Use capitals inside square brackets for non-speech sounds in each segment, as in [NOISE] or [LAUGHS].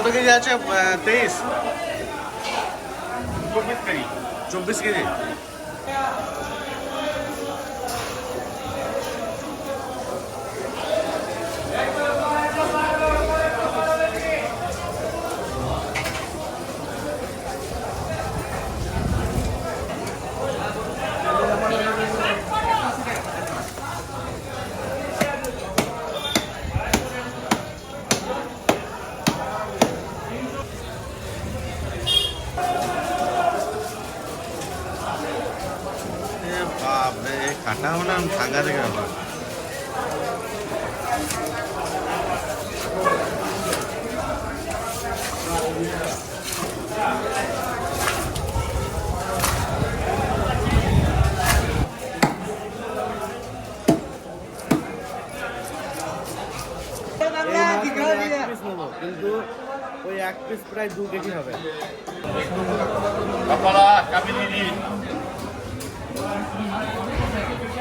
কত কেজি আছে তেইশ চব্বিশ কেজি এ বাপরে কাটা মানে ভাঙা থেকে কিন্তু ওই এক পিস প্রায় দু কেজি হবে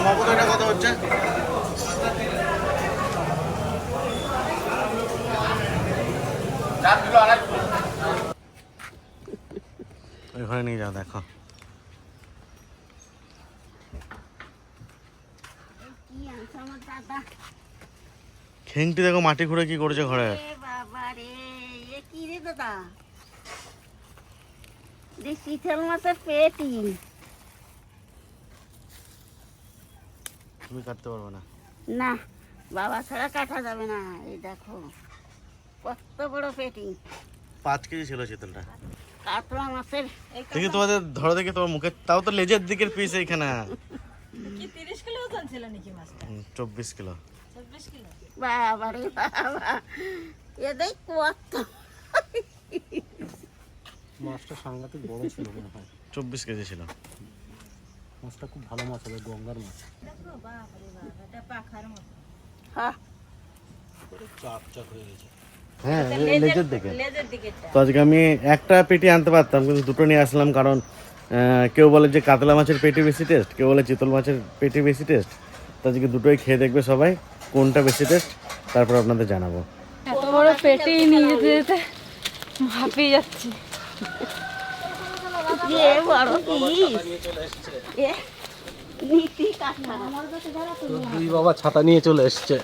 আমার কত এটা কত হচ্ছে ওই ঘরে নিয়ে যাও দেখো কি আনছে আমার দাদা খেংটি দেখো মাটি খুঁড়ে কি করেছে ঘরে। বাবা রে এ কি রে দাদা? যে শীতল মাছের পেটি। তুমি কাটতে পারবে না। না বাবা ছাড়া কাটা যাবে না এই দেখো। কত বড় পেটি। পাঁচ কেজি ছিল শীতলটা। কাতলা মাছের দেখি তোমাদের ধরো দেখি তোমার মুখে। তাও তো লেজের দিকের পিস এইখানে। কি তিরিশ কিলো ওজন ছিল নাকি মাছটা? চব্বিশ কিলো। চব্বিশ কিলো? বাবা রে বাবা। এ কত। মাছটা সাংঘাতিক বড় ছিল মনে হয়। চব্বিশ কেজি ছিল। মাছটা খুব ভালো মাছ হবে গঙ্গার মাছ। হ্যাঁ লেজের দিকে। তো আজকে আমি একটা পেটি আনতে পারতাম কিন্তু দুটো নিয়ে আসলাম কারণ কেউ বলে যে কাতলা মাছের পেটি বেশি টেস্ট কেউ বলে চিতল মাছের পেটি বেশি টেস্ট তো আজকে দুটোই খেয়ে দেখবে সবাই। কোনটা বেশি টেস্ট তারপর আপনাদের জানাব। এত বড় পেটে নিয়ে যেতে যেতে হাঁপিয়ে যাচ্ছি। এ বড় পিস এ নীতি কাঁথা দুই বাবা ছাতা নিয়ে চলে এসছে।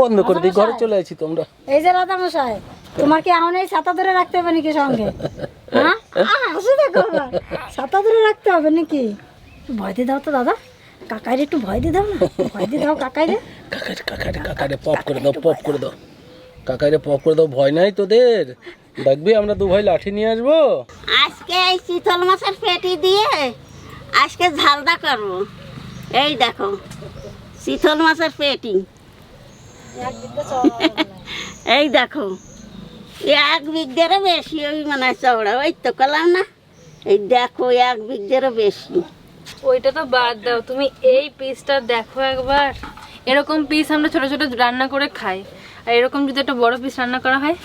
বন্ধ করে দিই ঘরে চলে আছি তোমরা। এই যে রাধা মশাই তোমার কি এই ছাতা ধরে রাখতে হবে নাকি সঙ্গে? হ্যাঁ। ছাতা ধরে রাখতে হবে নাকি? ভয় দিয়ে দাও তো দাদা। কাকাইরে একটু ভয় দিয়ে দাও না। ভয় দিয়ে দাও কাকাইরে। কাকারে কাকারে কাকারে পপ করে দাও পপ করে দাও। কাকারে পপ করে দাও ভয় নাই তোদের? দেখবি আমরা দু ভাই লাঠি নিয়ে আসব। আজকে এই শীতল মাছের পেটি দিয়ে আজকে ঝালদা করব। এই দেখো শীতল মাছের পেটি। এই দেখো এক বিঘেরও বেশি ওই মানে চওড়া ওই তো কলাম না। এই দেখো এক বিঘেরও বেশি। ওইটা তো বাদ দাও। তুমি এই পিসটা দেখো একবার। এরকম পিস আমরা ছোট ছোট রান্না করে খাই। আর এরকম যদি একটা বড় পিস রান্না করা হয়?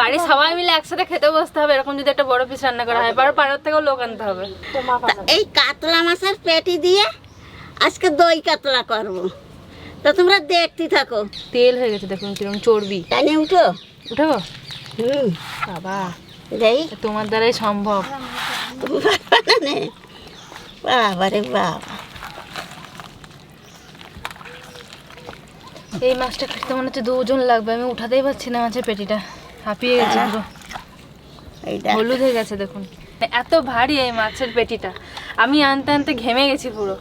বাড়ির সবাই মিলে একসাথে খেতে বসতে হবে। এরকম যদি একটা বড় পিস রান্না করা হয় বারো পাড়ার থেকেও লোক আনতে হবে। এই কাতলা মাছের পেটি দিয়ে আজকে দই কাতলা করব। তো তোমরা দেখতে থাকো। তেল হয়ে গেছে দেখুন কীরকম চর্বি। টানে উঠো। উঠাবো হুম। বাবা। দেই। তোমার দ্বারাই সম্ভব। তুমি পারবা না নে? বাবা। রে বাবা এই মাছটা খেতে মনে হচ্ছে দুজন লাগবে আমি উঠাতেই পারছি না মাছের পেটিটা। হাঁপিয়ে গেছে পুরো। হলুদ হয়ে গেছে দেখুন। এত ভারী এই মাছের পেটিটা। আমি আনতে আনতে ঘেমে গেছি পুরো।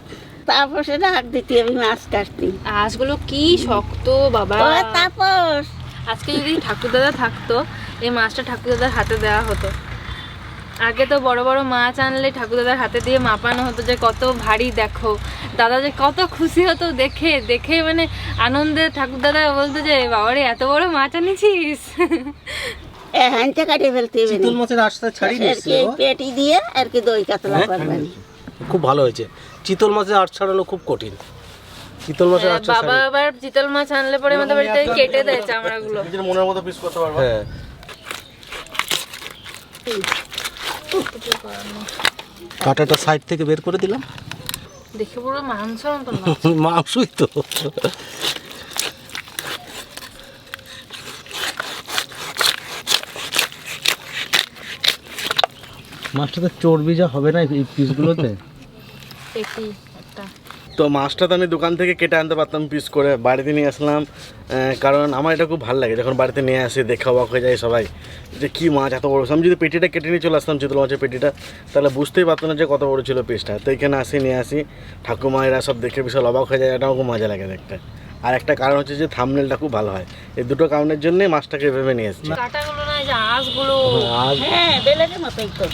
তারপর সেটা হাত দিতে আমি মাছ কাটতি। আঁশগুলো কি শক্ত বাবা। তাপস আজকে যদি ঠাকুর দাদা থাকতো এই মাছটা ঠাকুরদাদার হাতে দেওয়া হতো। আগে তো বড় বড় মাছ আনলে ঠাকুরদাদার হাতে দিয়ে মাপানো হতো যে কত ভারী দেখো। দাদা যে কত খুশি হতো দেখে দেখে মানে আনন্দে ঠাকুরদাদা বলতো যে বাবারে এত বড় মাছ আনিছিস? এ হ্যান্ডে ফেলতে চিতল মাছের আশটা ছাড়ি আর কি এই পেটি দিয়ে আর কি দই কাতলা করবেন। খুব ভালো হয়েছে। চিতল মাছের আট ছাড়ানো খুব কঠিন। চিতল মাছের হ্যাঁ, আট বাবা আবার চিতল মাছ আনলে পরে আমাদের বাড়িতে কেটে দেয় চামড়াগুলো। নিজের মনের মতো পিস করতে পারবা। হ্যাঁ। কাঁটাটা সাইড থেকে বের করে দিলাম। দেখে পুরো মাংস মাংসই তো মাছটাতে চর্বি যা হবে না এই পিসগুলোতে তো মাছটা তো আমি দোকান থেকে কেটে আনতে পারতাম পিস করে। বাড়িতে নিয়ে আসলাম কারণ আমার এটা খুব ভালো লাগে যখন বাড়িতে নিয়ে আসি দেখে অবাক হয়ে যায় সবাই। যে কী মাছ এত বড়। আমি যদি পেটিটা কেটে নিয়ে চলে আসতাম চিতল মাছের পেটিটা তাহলে বুঝতেই পারতো না যে কত বড় ছিল পিসটা তো এখানে আসি নিয়ে আসি। ঠাকুমা এরা সব দেখে বিশাল অবাক হয়ে যায় এটাও খুব মজা লাগে দেখতে। আর একটা কারণ হচ্ছে যে থামনেলটা খুব ভালো হয়। এই দুটো কারণের জন্যই মাছটাকে এভাবে নিয়ে এসেছি। কাটাগুলো না যে আঁশগুলো। হ্যাঁ মতোই তো।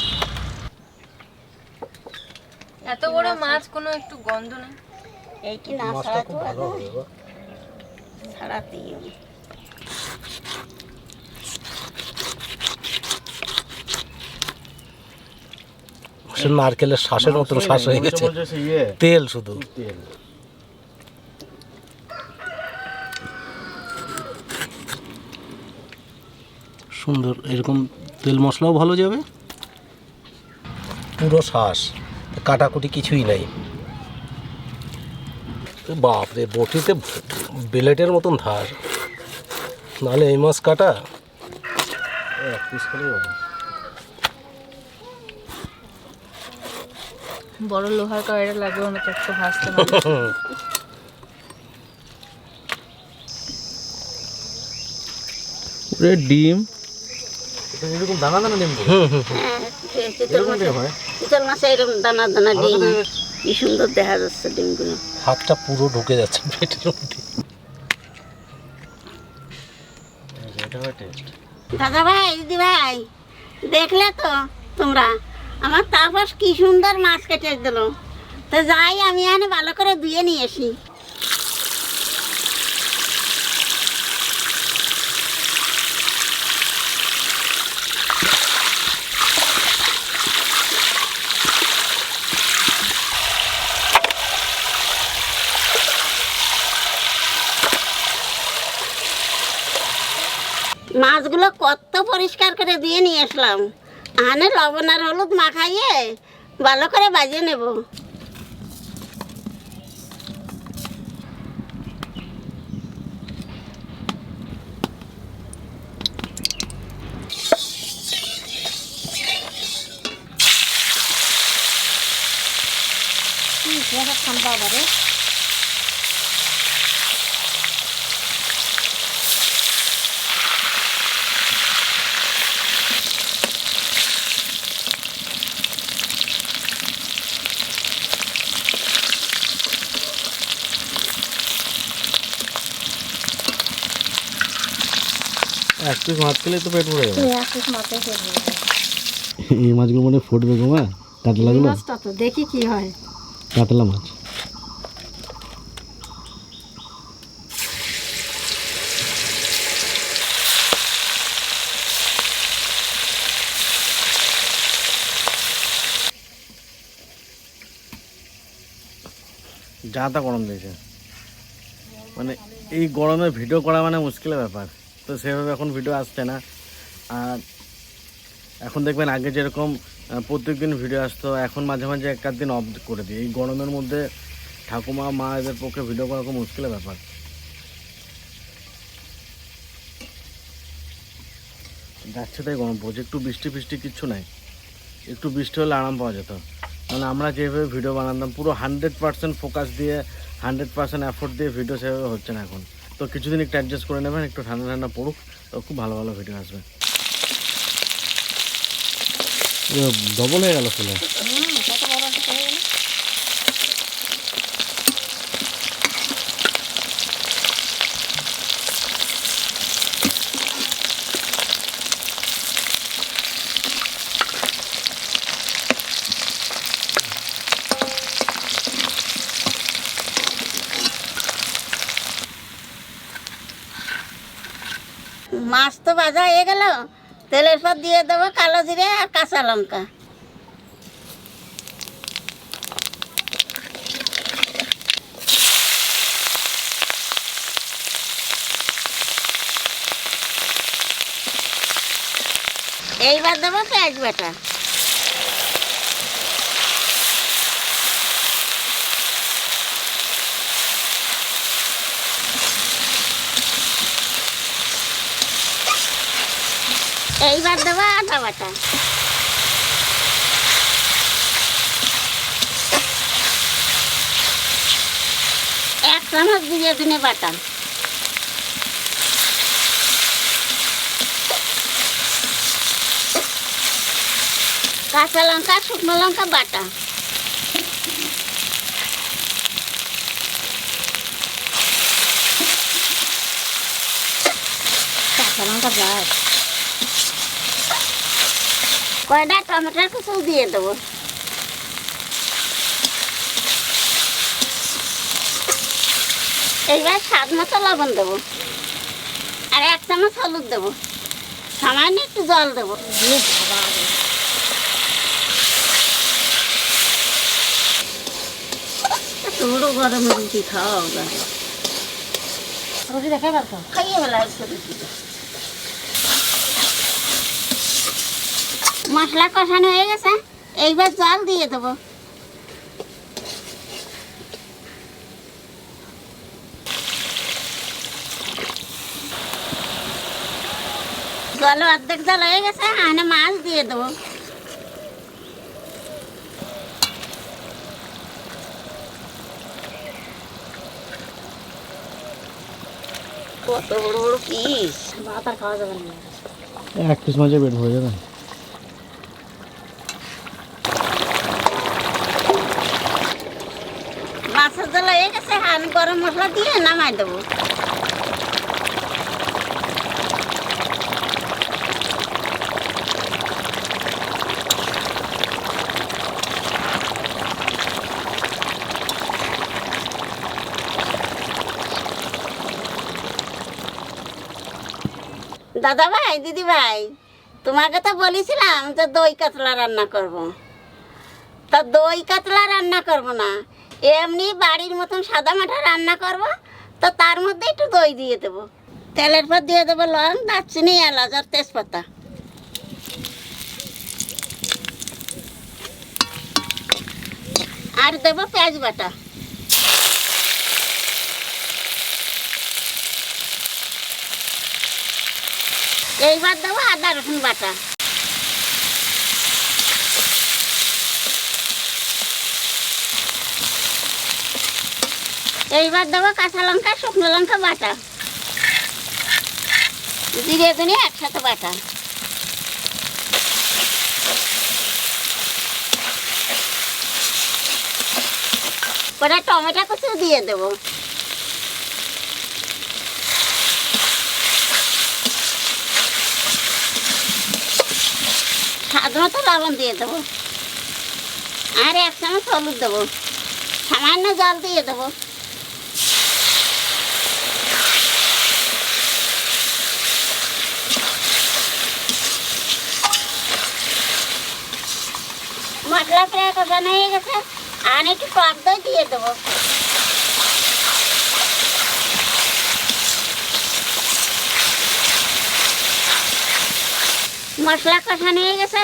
এত বড় মাছ কোনো একটু গন্ধ নেই। এই না ছাড়া ছাড়াতেই হবে। সে নারকেলের শ্বাসের মতন শ্বাস হয়ে গেছে। ইয়ে। তেল শুধু। সুন্দর এরকম তেল মশলাও ভালো যাবে। পুরো শ্বাস কাটাকুটি কিছুই নাই। বাপরে বটিতে বেলেটের মতন ধার। নাহলে এই মাছ কাটা? বড় লোহার কড়াইটা লাগবে না তো একটু ভাজতে পারবে [LAUGHS] ডিম। এটা এরকম দানা দানা নেব হুম হুম চিতল মাছে হয়? চিতল মাছে এরকম দানা দানা ডিম। কি সুন্দর দেখা যাচ্ছে ডিমগুলো। হাতটা পুরো ঢুকে যাচ্ছে পেটের মধ্যে। দাদা ভাই দিদি ভাই দেখলে তো তোমরা। আমার তাপস কি সুন্দর মাছ কেটে দিল। তো যাই আমি এখানে ভালো করে ধুয়ে নিয়ে আসি মাছগুলো কত পরিষ্কার করে দিয়ে নিয়ে আসলাম। আনে লবণ আর হলুদ মাখাইয়ে ভালো করে বাজিয়ে নেব। ঠান্ডা বারে এক পিস মাছ খেলে তো পেট ভরে যাবে। এক পিস মাছে খেয়ে নেব। এই মাছগুলো মনে হয় ফুটবে গো মা কাতলাগুলো মাছটা তো দেখি কি হয়। কাতলা মাছ। যা তা গরম দিয়েছে। মানে এই গরমে ভিডিও করা মানে মুশকিলের ব্যাপার। তো সেভাবে এখন ভিডিও আসছে না। আর এখন দেখবেন আগে যেরকম প্রত্যেক দিন ভিডিও আসতো, এখন মাঝে মাঝে এক দিন অফ করে দিই। এই গরমের মধ্যে ঠাকুমা, মা এদের পক্ষে ভিডিও করা খুব মুশকিলের ব্যাপার। যাচ্ছে তাই গরম পড়ছে। একটু বৃষ্টি ফিষ্টি কিচ্ছু নাই। একটু বৃষ্টি হলে আরাম পাওয়া যেত। মানে আমরা যেভাবে ভিডিও বানাতাম, পুরো হান্ড্রেড পার্সেন্ট ফোকাস দিয়ে হান্ড্রেড পার্সেন্ট এফোর্ট দিয়ে ভিডিও সেভাবে হচ্ছে না এখন। তো কিছুদিন একটু অ্যাডজাস্ট করে নেবেন একটু ঠান্ডা ঠান্ডা পড়ুক তো খুব ভালো ভালো ভিডিও আসবে। ডবল হয়ে গেল ফুলে। মাছ তো ভাজা হয়ে গেল। তেলের পর দিয়ে দেবো কালো জিরে আর কাঁচা লঙ্কা। এইবার দেবো পেঁয়াজ বাটা। এইবার দেবো আদা বাটা। এক চামচ দিয়ে দিনে বাটা। কাঁচা লঙ্কা, শুকনো লঙ্কা, বাটা। কাঁচা লঙ্কা যায় কয়টা টমেটোর কিছু দিয়ে দেবো। এইবার স্বাদ মতো লবণ দেবো। আর এক চামচ হলুদ দেবো। সামান্য একটু জল দেবো। তোরও গরম রুটি খাওয়া রুটি দেখে পারতো খাইয়ে ফেলা একটু রুটিটা মশলা কষানো হয়ে গেছে এইবার জল দিয়ে দেবো। জল অর্ধেক জল হয়ে গেছে আনে মাছ দিয়ে দেবো। কত বড় বড় পিস ভাত আর খাওয়া যাবে না। এক পিস মাছের পেট ভরে যাবে মাছের জল হয়ে গেছে, আমি গরম মশলা দিয়ে নামাই দেবো দাদা ভাই দিদি ভাই তোমাকে তো বলেছিলাম যে দই কাতলা রান্না করব। তা দই কাতলা রান্না করব না এমনি বাড়ির মতন সাদা মাঠা রান্না করব, তো তার মধ্যে একটু দই দিয়ে দেবো। তেলের পর দিয়ে দেবো লং দারচিনি, এলাচ আর তেজপাতা। আর দেবো পেঁয়াজ বাটা। এইবার দেবো আদা রসুন বাটা। এইবার দেবো কাঁচা লঙ্কা, শুকনো লঙ্কা বাটা। জিরে ধনে একসাথে বাটা। ওটা টমেটো কুচু দিয়ে দেবো। স্বাদ মতো লবণ দিয়ে দেবো। আর এক চামচ হলুদ দেবো। সামান্য জল দিয়ে দেবো। মশলা প্রায় কষানো হয়ে গেছে আর একটু টক দই দিয়ে দেবো। মশলা কষানো হয়ে গেছে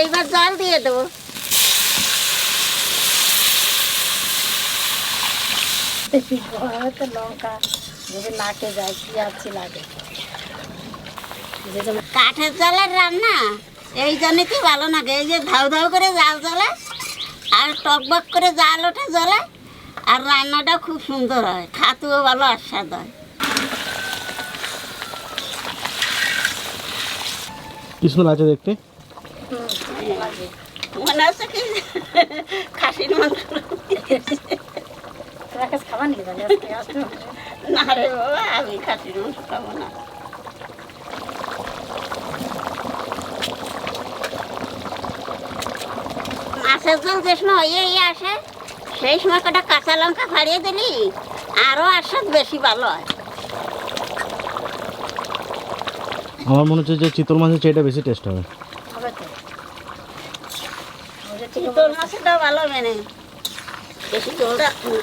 এইবার জল দিয়ে দেবো। লঙ্কা যদি নাকে যায় পিঁয়াজ লাগে? যেটা কাঠের জালের রান্না? এই জন্য কি ভালো লাগে? এই যে ধাউ ধাউ করে জাল জ্বলে আর টকবক করে জাল ওঠে জ্বলে আর রান্নাটা খুব সুন্দর হয় খাতুও ভালো আস্বাদ হয়। কি সুন্দর আছে দেখতে? মনে হচ্ছে কি খাসির মাংস খাবার হবে? না রে বাবা আমি খাসির মাংস খাব না। মাছের জল যে সময় ইয়ে ইয়ে আসে সেই সময় কটা কাঁচা লঙ্কা ফাড়িয়ে দিলি আরও আস্বাদ বেশি ভালো হয়। আমার মনে হচ্ছে যে চিতল মাছের চেয়ে এটা বেশি টেস্ট হবে। চিতল মাছটাও ভালো মেনে। বেশি জল রাখব না।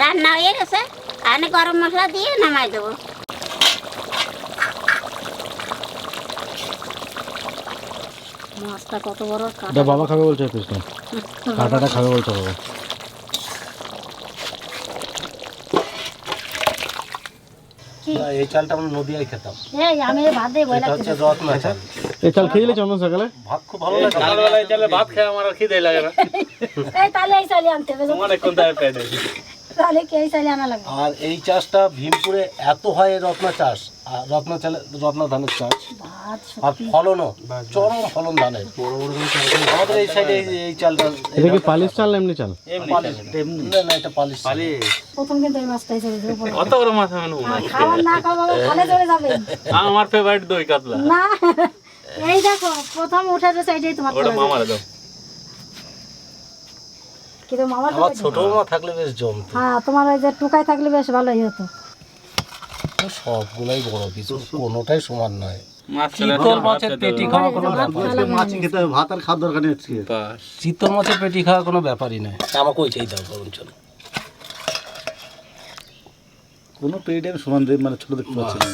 রান্না হয়ে গেছে আমি গরম মশলা দিয়ে নামাই দেবো। মাছটা কত বড়? কাটা বাবা খাবে বলছে পিসটা কাঁটাটা খাবে বলছে বাবা। এই চালটা আমরা নদিয়ায় খেতাম। এই আমি ভাত হচ্ছে রত্না চাল এই চাল খেয়ে চন্দন সকালে? ভাত খুব ভালো লাগে। চালে ভাত খেয়ে আমার আর খিদে লাগে না। [LAUGHS] এই তাহলে এই চালি আনতে হবে। অনেকক্ষণ দাঁড়িয়ে পেটে। তাহলে কি এই চালি আনা লাগবে? আর এই চাষটা ভীমপুরে এত হয় এই রত্না চাষ আর রত্না চালে রত্না ধানের চাষ আর ফলনও চরম ফলন ধানের। আমাদের এই সাইডে এই চালটা এটা কি পালিশ চাল এমনি চাল? পালিশ না না এটা পালিশ পালিশ। প্রথম কিন্তু এই মাছটাই চলে যাবে উপরে। বড় মাছ আমি আর খাবার না খাওয়া খালে চলে যাবে। আমার ফেভারিট দই কাতলা। না এই দেখো প্রথম উঠে যে সাইডেই তোমার ওটা। মামারে দাও। কিন্তু মামার ছোট মা থাকলে বেশ জমতো। হ্যাঁ তোমার ওই যে টুকাই থাকলে বেশ ভালোই হতো। সবগুলাই বড় কিছু কোনোটাই সমান নয়। চিতল মাছের পেটি খাওয়া কোনো মাছ খেতে হবে ভাত আর খাওয়ার দরকার নেই চিতল মাছের পেটি খাওয়া কোনো ব্যাপারই নয় আমাকে ওইটাই দাও কোনো আমি সমান দেব মানে ছোট দেখতে পাচ্ছি না।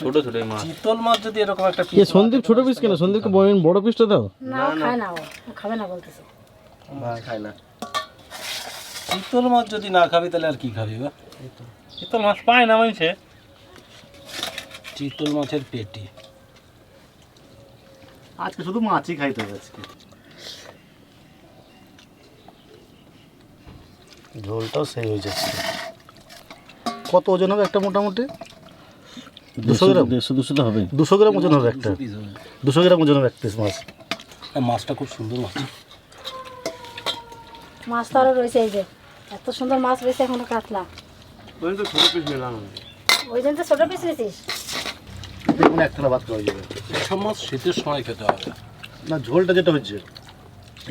ছোট ছোট মাছ। চিতল মাছ যদি এরকম একটা এ সন্দীপ ছোট পিস কেন? সন্দীপকে বড় বড় পিসটা দাও। না খায় খাবে না বলতেছে। খায় না। চিতল মাছ যদি না খাবি তাহলে আর কি খাবি বা? চিতল মাছ পায় না মানুষে। চিতল মাছের পেটি। আজকে শুধু মাছই খাইতে হবে আজকে। ঝোলটাও সেই হয়ে যাচ্ছে। কত ওজন হবে একটা মোটামুটি? দুশো গ্রাম? দেড়শো দুশো তো হবে দুশো গ্রাম ওজন হবে একটা। দুশো গ্রাম ওজন হবে এক পিস মাছ। আর মাছটা খুব সুন্দর মাছ। মাছ তো আরও রয়েছে এই যে। এত সুন্দর মাছ রয়েছে এখনও কাতলা। ওই তো ছোট পিস নিলাম ওই দিন তো ছোট পিস রয়েছিস দেখুন একটা ভাত খাওয়া যাবে। এসব মাছ শীতের সময় খেতে হবে না ঝোলটা যেটা হচ্ছে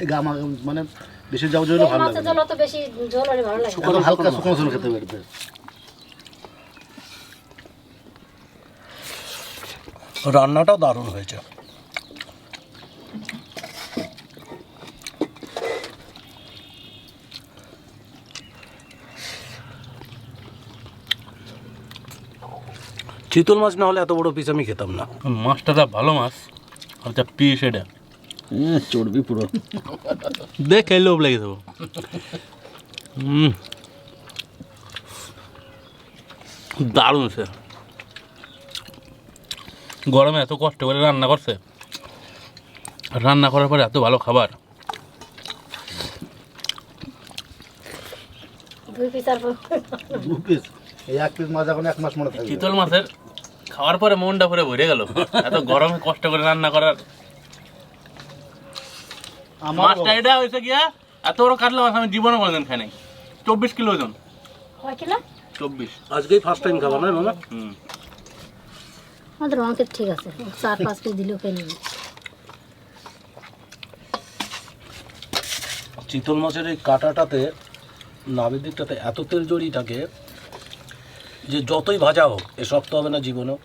এই গা মানে বেশি যাও জন্য ভালো লাগে। জল অত বেশি ঝোল হলে ভালো লাগে না। একদম হালকা শুকনো শুকনো খেতে পারবে রান্নাটাও দারুণ হয়েছে। চিতল মাছ না হলে এত বড় পিস আমি খেতাম না। মাছটা যা ভালো মাছ আচ্ছা পিস এটা। চর্বি পুরো। দেখে লোভ লেগে দেবো দারুণ সে। গরমে এত কষ্ট করে রান্না করছে। রান্না করার পরে এত ভালো খাবার। আর চিতল মাছের খাওয়ার পরে মনটা পুরো ভরে গেল। এত গরমে কষ্ট করে রান্না করার। মাছটা এটা হয়েছে গিয়া এত বড় কাটলা মাছ আমি জীবনে কোনোদিন খাই নাই। চব্বিশ কিলো ওজন। চব্বিশ। আজকেই ফার্স্ট টাইম খাব না মামা? হুম। আমাদের অঙ্কের ঠিক আছে। চার পাঁচ পিস দিলেও খেয়ে নেবে চিতল মাছের এই কাঁটাটাতে নাভের দিকটাতে এত তেল জড়িয়ে থাকে যে যতই ভাজা হোক এ শক্ত হবে না জীবনেও।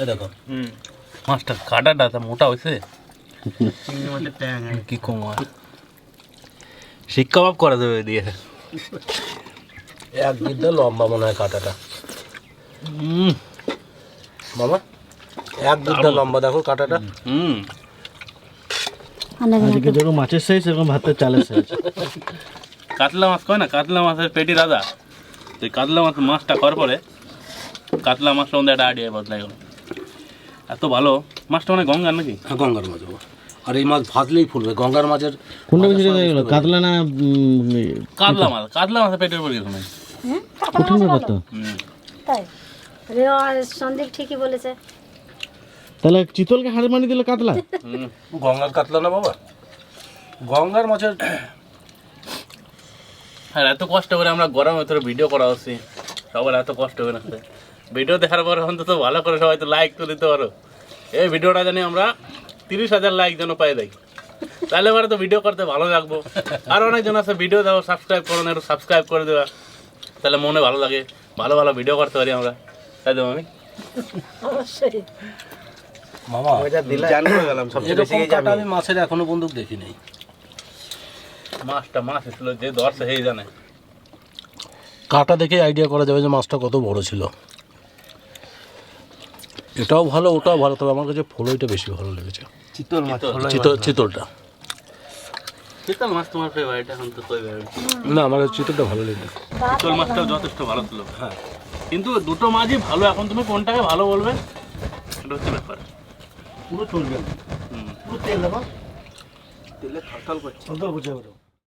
এই দেখো। মাছটা কাটাটা তা মোটা হয়েছে। কি কম আর শিক্ষা ভাব করা যাবে দিয়ে এক বিদ্যা লম্বা মনে হয় কাঁটাটা। হুম। মামা এক বিদ্যা লম্বা দেখো কাঁটাটা। হুম। আজকে যেরকম মাছের সাইজ সেরকম ভাতের চালের সাইজ কাতলা মাছ কয় না? কাতলা মাছের পেটি রাজা। তো কাতলা মাছ মাছটা করার পরে। কাতলা মাছটা মধ্যে একটা আইডিয়া বদলাই গেল। এত ভালো। মাছটা মানে গঙ্গার নাকি? হ্যাঁ গঙ্গার মাছ বাবা। আর এই মাছ ভাজলেই ফুলবে। গঙ্গার মাছের কোনটা বেশি রেখে গেল। কাতলা না কাতলা মাছ। কাতলা মাছের পেটের উপর হুম? কঠিন ব্যাপার তো। তাই? রে আর সন্দীপ ঠিকই বলেছে। তাহলে চিতলকে হার মানি দিল কাতলা? গঙ্গার কাতলা না বাবা? গঙ্গার মাছের আর এত কষ্ট করে আমরা গরমের ভিতরে ভিডিও করা হচ্ছে। সবার এত কষ্ট করে ভিডিও দেখার পর অন্তত ভালো করে সবাই তো লাইক তো দিতে পারো। এই ভিডিওটা জানি আমরা তিরিশ হাজার লাইক যেন পাই দেয় তাহলে এবারে তো ভিডিও করতে ভালো লাগবো। আর অনেকজন আছে ভিডিও দেওয়া সাবস্ক্রাইব করো না একটু সাবস্ক্রাইব করে দেওয়া তাহলে মনে ভালো লাগে। ভালো ভালো ভিডিও করতে পারি আমরা। তাই তো আমি অবশ্যই। মামা এরকম কাটা আমি মাছের এখনও বন্দুক দেখি নাই। মাছটা মাছ ছিল যে ধরছে সেই জানে। কাটা দেখে আইডিয়া করা যাবে যে মাছটা কত বড় ছিল। এটাও ভালো ওটাও ভালো তবে আমার কাছে ফলইটা বেশি ভালো লেগেছে। চিতল মাছ চিতল। চিতলটা। চিতল মাছ তোমার ফেভারিট এখন তো ফেভারিট না আমার কাছে চিতলটা ভালো লেগেছে। চিতল মাছটাও যথেষ্ট ভালো ছিল। হ্যাঁ। কিন্তু দুটো মাছই ভালো এখন তুমি কোনটাকে ভালো বলবে? এটা হচ্ছে ব্যাপার। পুরো চলবে হুম। পুরো তেল দেবো। তেলে থাল থাল করছে। থাল থাল করছে